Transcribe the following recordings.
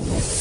you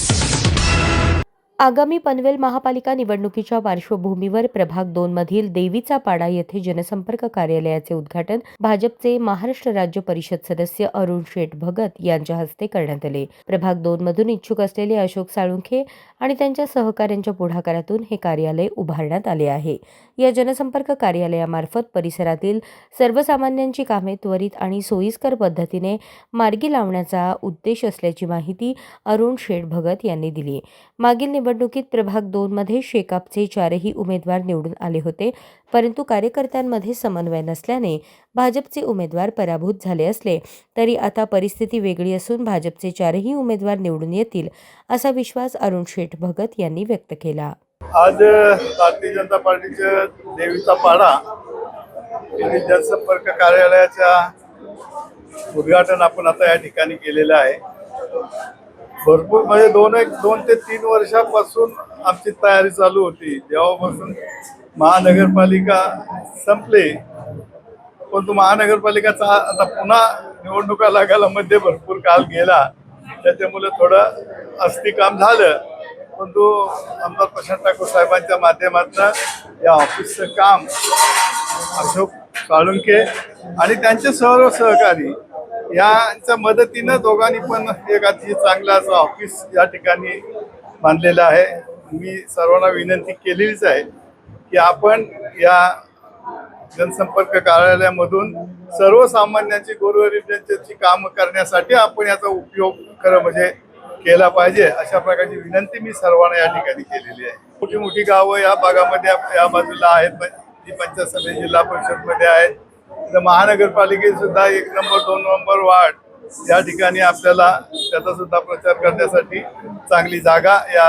आगामी पनवेल महापालिका निवडणुकीच्या पार्श्वभूमीवर प्रभाग दोन मधील देवीचा पाडा येथे जनसंपर्क कार्यालयाचे उद्घाटन भाजपचे महाराष्ट्र राज्य परिषद सदस्य अरुण शेठ भगत यांच्या हस्ते करण्यात आले. प्रभाग दोन मधून इच्छुक असलेले अशोक साळुंखे आणि त्यांच्या सहकाऱ्यांच्या पुढाकारातून हे कार्यालय उभारण्यात आले आहे. या जनसंपर्क कार्यालयामार्फत परिसरातील सर्वसामान्यांची कामे त्वरित आणि सोयीस्कर पद्धतीने मार्गी लावण्याचा उद्देश असल्याची माहिती अरुण शेठ भगत यांनी दिली. मागील निवडणुकीत प्रभाग दोनमध्ये शेकापचे चारही उमेदवार निवडून आले होते. परंतु कार्यकर्त्यांमध्ये समन्वय नसल्याने भाजपचे उमेदवार पराभूत झाले असले तरी आता परिस्थिती वेगळी असून भाजपचे चारही उमेदवार निवडून येतील असा विश्वास अरुण शेठ भगत यांनी व्यक्त केला. आज भारतीय जनता पार्टीच्या देवीचा पाडा जनसंपर्क कार्यालयाच्या उद्घाटन आपण आता या ठिकाणी केलेलं आहे. भरपूर म्हणजे दोन एक दोन ते तीन वर्षापासून आमची तयारी चालू होती. जेव्हापासून महानगरपालिका संपले परंतु महानगरपालिकाचा आता पुन्हा निवडणुका लागायला मध्ये भरपूर काल गेला. त्याच्यामुळे थोडं अस्थि काम झालं. परंतु आमदार प्रशांत ठाकूर साहेबांच्या माध्यमातून या ऑफिसचं काम अशोक साळुंके आणि त्यांचे सर्व सहकारी यांच्या मदतीनं दोघांनी पण एक अतिशय चांगलं असं ऑफिस या ठिकाणी बांधलेलं आहे. मी सर्वांना विनंती केलेलीच आहे की आपण या जनसंपर्क कार्यालयामधून सर्वसामान्यांची गोरगरीब कामं करण्यासाठी आपण याचा उपयोग खरं म्हणजे केला पाहिजे अशा प्रकारची विनंती मी सर्वांना या ठिकाणी केलेली आहे. मोठी मोठी गावं या भागामध्ये या बाजूला आहेत. पण जी पंचायत समिती जिल्हा परिषदमध्ये आहेत. तर महानगरपालिकेत सुद्धा एक नंबर दोन नंबर वार्ड या ठिकाणी आपल्याला त्याचा सुद्धा प्रचार करण्यासाठी चांगली जागा या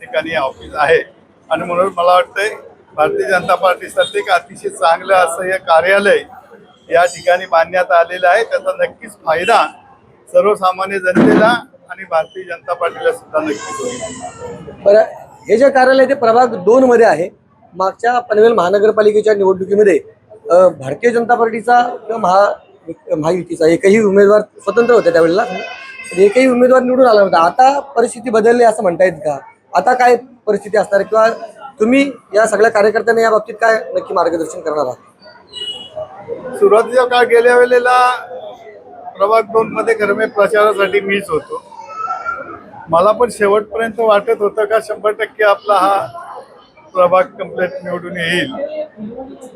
ठिकाणी ऑफिस आहे. आणि म्हणून मला वाटतंय भारतीय जनता पार्टीसाठी एक अतिशय चांगलं असं हे कार्यालय या ठिकाणी बांधण्यात आलेलं आहे. त्याचा नक्कीच फायदा सर्वसामान्य जनतेला आणि भारतीय जनता पार्टीला सुद्धा नक्कीच होईल. बरं हे जे कार्यालय ते प्रभाग दोन मध्ये आहे. मागच्या पनवेल महानगरपालिकेच्या निवडणुकीमध्ये भारतीय जनता पार्टीचा किंवा महा महायुतीचा एकही उमेदवार स्वतंत्र होते त्यावेळेला. एकही उमेदवार निवडून आला नव्हता. आता परिस्थिती बदलली असं म्हणता येईल का? आता काय परिस्थिती असणार? आहे? किंवा तुम्ही या सगळ्या कार्यकर्त्यांना या बाबतीत काय नक्की मार्गदर्शन करणार आहात? सुरुवातीच्या काळ गेल्या वेळेला प्रभाग दोन मध्ये खरं प्रचारासाठी मीच होतो. मला पण शेवटपर्यंत वाटत होतं का शंभर टक्के आपला हा प्रभाग कंप्लेट निवडून येईल.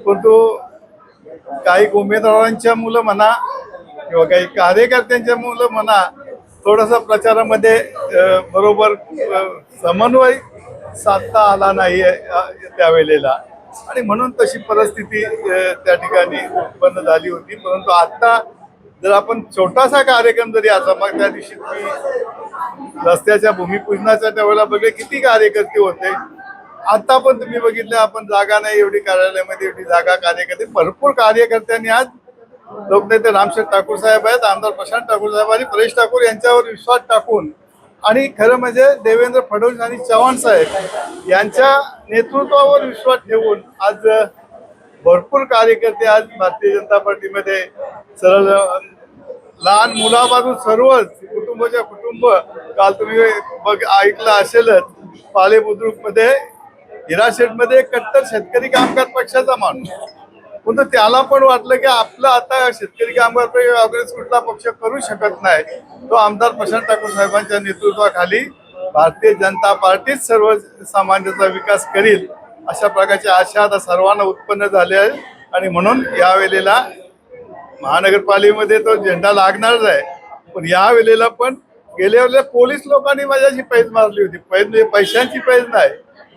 परंतु काही उमेदवारांच्या मुलं म्हणा किंवा काही कार्यकर्त्यांच्या मुलं म्हणा थोडंसं प्रचारामध्ये बरोबर समन्वय साधता आला नाही त्यावेळेला. आणि म्हणून तशी परिस्थिती त्या ठिकाणी उत्पन्न झाली होती. परंतु आता जर आपण छोटासा कार्यक्रम जरी असा मग त्या दिवशी रस्त्याच्या भूमिपूजनाच्या त्यावेळेला बघले किती कार्यकर्ते होते. आता पण तुम्ही बघितलं आपण जागा नाही एवढी कार्यालयामध्ये एवढी जागा कार्यकर्ते भरपूर कार्यकर्त्यांनी आज लोकनेते रामशेठ ठाकूर साहेब आहेत आमदार प्रशांत ठाकूर साहेब आणि परेश ठाकूर यांच्यावर विश्वास टाकून आणि खरं म्हणजे देवेंद्र फडणवीस आणि चव्हाण साहेब यांच्या नेतृत्वावर विश्वास ठेवून आज भरपूर कार्यकर्ते आज भारतीय जनता पार्टीमध्ये सरळ लहान मुलापासून सर्वच कुटुंबाच्या कुटुंब काल तुम्ही बघ ऐकलं असेलच पाले बुद्रुक मध्ये मध्ये कट्टर शेतकरी कामगार पक्षाचा माणूस. पण त्याला पण वाटलं की आपलं आता शेतकरी कामगार काँग्रेस कुठला पक्ष करू शकत नाही. तो आमदार प्रशांत ठाकूर साहेबांच्या नेतृत्वाखाली भारतीय जनता पार्टीच सर्व समाजाचा विकास करील अशा प्रकारची आशा आता सर्वांना उत्पन्न झाली आहे. आणि म्हणून या वेळेला महानगरपालिकेमध्ये तो झेंडा लागणारच आहे. पण या वेळेला पण गेल्या वेळेला पोलीस लोकांनी माझ्याशी पैज मारली होती. पैज म्हणजे पैशांची पैज नाही.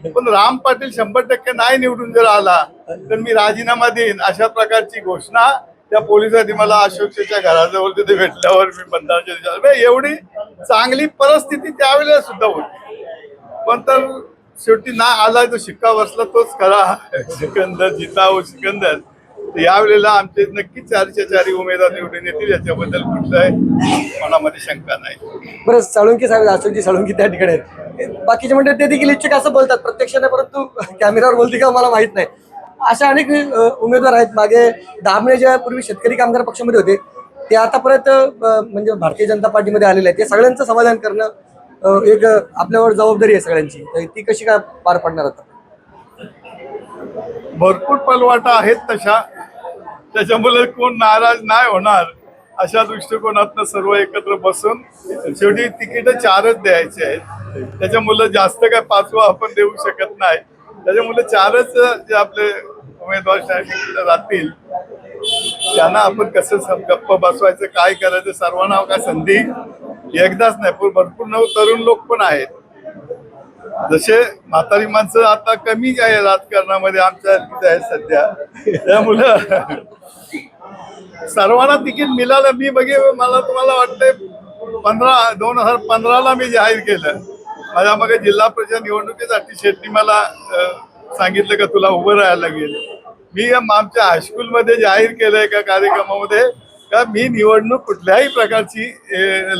पण राम पाटील शंभर टक्के नाही निवडून जर आला तर मी राजीनामा देईन. अशा प्रकारची घोषणा त्या पोलिसांनी मला अशोकच्या घराजवळ तिथे भेटल्यावर मी बंधाच्या म्हणजे एवढी चांगली परिस्थिती त्यावेळेला सुद्धा होती. पण तर शेवटी ना आला तो शिक्का बसला तोच खरा. सिकंदर जिताऊ सिकंदर. यावेळेला आमचे नक्कीच चारशे चारी उमेदवार निवडून येतील याच्याबद्दल कुठलाही मनामध्ये शंका नाही. बरं साळुंकी साहेब अशोकजी साळुंकी त्या ठिकाणी आहेत. बाकीचे म्हणजे ते देखील इच्छुक असं बोलतात प्रत्यक्ष नाही परंतु कॅमेऱ्यावर बोलते का मला माहीत नाही. अशा अनेक उमेदवार आहेत. मागे दामणे ज्या पूर्वी शेतकरी कामगार पक्षामध्ये होते ते आता परत म्हणजे भारतीय जनता पार्टीमध्ये आलेले आहेत. ते सगळ्यांचं समाधान करणं एक आपल्यावर जबाबदारी आहे सगळ्यांची. तर ती कशी काय पार पडणार आता? भरपूर पलवाटा आहेत तशा. त्याच्यामुळे कोण नाराज नाही होणार अशा दृष्टिकोनातनं सर्व एकत्र बसून शेवटी तिकीट चारच द्यायचे आहेत. त्याच्यामुळे जास्त काय पाचवा आपण देऊ शकत नाही. त्याच्यामुळे चारच जे आपले उमेदवार साहेब राहतील. त्यांना आपण कसं गप्प बसवायचं काय करायचं सर्वांना काय संधी एकदाच नाही पण भरपूर नऊ तरुण लोक पण आहेत. जसे म्हातारी माणसं आता कमी आहे राजकारणामध्ये आमच्या आहेत सध्या. त्यामुळं सर्वांना तिकीट मिळालं. मी बघे मला तुम्हाला वाटतंय पंधरा दोन हजार पंधराला मी जाहीर केलं. माझ्या मग जिल्हा परिषद निवडणुकीसाठी शेट्टी मला सांगितलं का तुला उभं राहायला लागेल. मी आमच्या हायस्कूलमध्ये जाहीर केलंय का कार्यक्रमामध्ये का मी निवडणूक कुठल्याही प्रकारची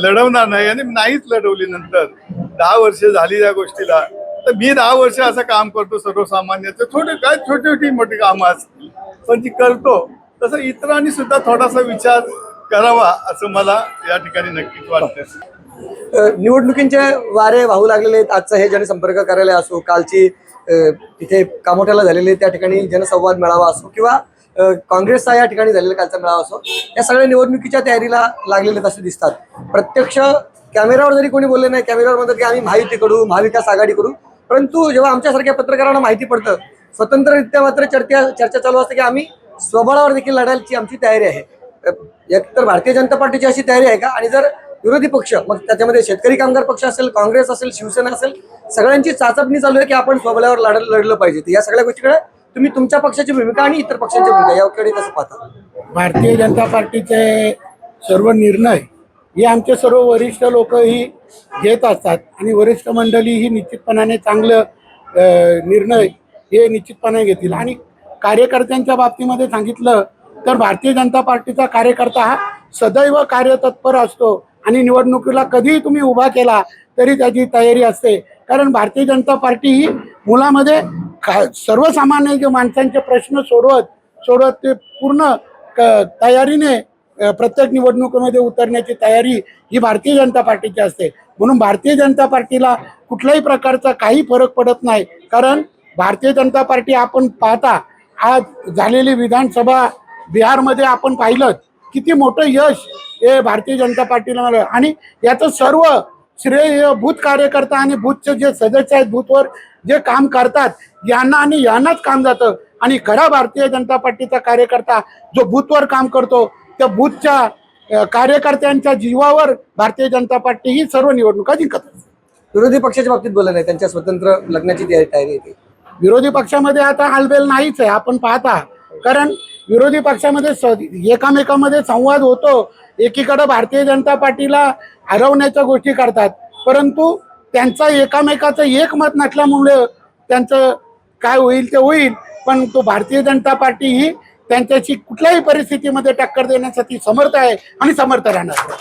लढवणार नाही आणि नाहीच लढवली नंतर. दहा वर्ष झाली या गोष्टीला. तर मी दहा वर्ष असं काम करतो सर्वसामान्याचं. छोटे काय छोटी छोटी मोठी कामं असतील पण ती करतो तसं इतरांनी सुद्धा थोडासा विचार करावा असं मला या ठिकाणी नक्कीच वाटतं निवडणुकींचे वारे वाहू लागलेले आहेत. आजचं हे जनसंपर्क कार्यालय असो कालची तिथे कामोठ्याला झालेले त्या ठिकाणी जनसंवाद मेळावा असो किंवा काँग्रेसचा या ठिकाणी झालेला कालचा मेळावा असो या सगळ्या निवडणुकीच्या तयारीला लागलेले असे दिसतात. प्रत्यक्ष कॅमेऱ्यावर जरी कोणी बोलले नाही कॅमेऱ्यावर म्हणतात की आम्ही महायुती करू महाविकास आघाडी करू परंतु जेव्हा आमच्यासारख्या पत्रकारांना माहिती पडतं स्वतंत्ररित्या मात्र चर्चा चर्चा चालू असते की आम्ही स्वबळावर देखील लढायची आमची तयारी आहे. एकतर भारतीय जनता पार्टीची अशी तयारी आहे का? आणि जर विरोधी पक्ष मग त्याच्यामध्ये शेतकरी कामगार पक्ष असेल काँग्रेस असेल शिवसेना असेल सगळ्यांची चाचपणी चालू आहे की आपण स्वबळावर लढ लढलं पाहिजे. या सगळ्या गोष्टीकडे तुम्ही तुमच्या पक्षाची भूमिका आणि इतर पक्षांची भूमिका याकडे कसं पाहता? भारतीय जनता पार्टीचे सर्व निर्णय हे आमचे सर्व वरिष्ठ लोक ही घेत असतात आणि वरिष्ठ मंडळी ही निश्चितपणाने चांगलं निर्णय हे निश्चितपणे घेतील. आणि कार्यकर्त्यांच्या बाबतीमध्ये सांगितलं तर भारतीय जनता पार्टीचा कार्यकर्ता हा सदैव कार्यतत्पर असतो. आणि निवडणुकीला कधीही तुम्ही उभा केला तरी त्याची तयारी असते. कारण भारतीय जनता पार्टी ही मुलामध्ये का सर्वसामान्य जे माणसांचे प्रश्न सोडवत सोडवत ते पूर्ण क- तयारीने प्रत्येक निवडणुकीमध्ये उतरण्याची तयारी ही भारतीय जनता पार्टीची असते. म्हणून भारतीय जनता पार्टीला कुठल्याही प्रकारचा काही फरक पडत नाही. कारण भारतीय जनता पार्टी आपण पाहता आज झालेली विधानसभा बिहारमध्ये आपण पाहिलं किती मोठं यश हे भारतीय जनता पार्टीला मिळालं. आणि याचं सर्व श्रेय बूथ कार्यकर्ता आणि बूथचे जे सदस्य आहेत बूथवर जे काम करतात यांना आणि यांनाच काम जातं. आणि खरा भारतीय जनता पार्टीचा कार्यकर्ता जो बूथवर काम करतो त्या बूथच्या कार्यकर्त्यांच्या जीवावर भारतीय जनता पार्टी ही सर्व निवडणुका जिंकत. विरोधी पक्षाच्या बाबतीत बोललं नाही त्यांच्या स्वतंत्र लग्नाची तयारी तयारी येते. विरोधी पक्षामध्ये आता हालबेल नाहीच आहे. आपण पाहता कारण विरोधी पक्षामध्ये स- एकामेकामध्ये संवाद होतो. एकीकडं भारतीय जनता पार्टीला हरवण्याच्या गोष्टी करतात. परंतु त्यांचा एकामेकाचं एकमत नसल्यामुळे त्यांचं काय होईल ते होईल. पण तो भारतीय जनता पार्टी ही त्यांच्याशी कुठल्याही परिस्थितीमध्ये टक्कर देण्यासाठी समर्थ आहे आणि समर्थ राहणार.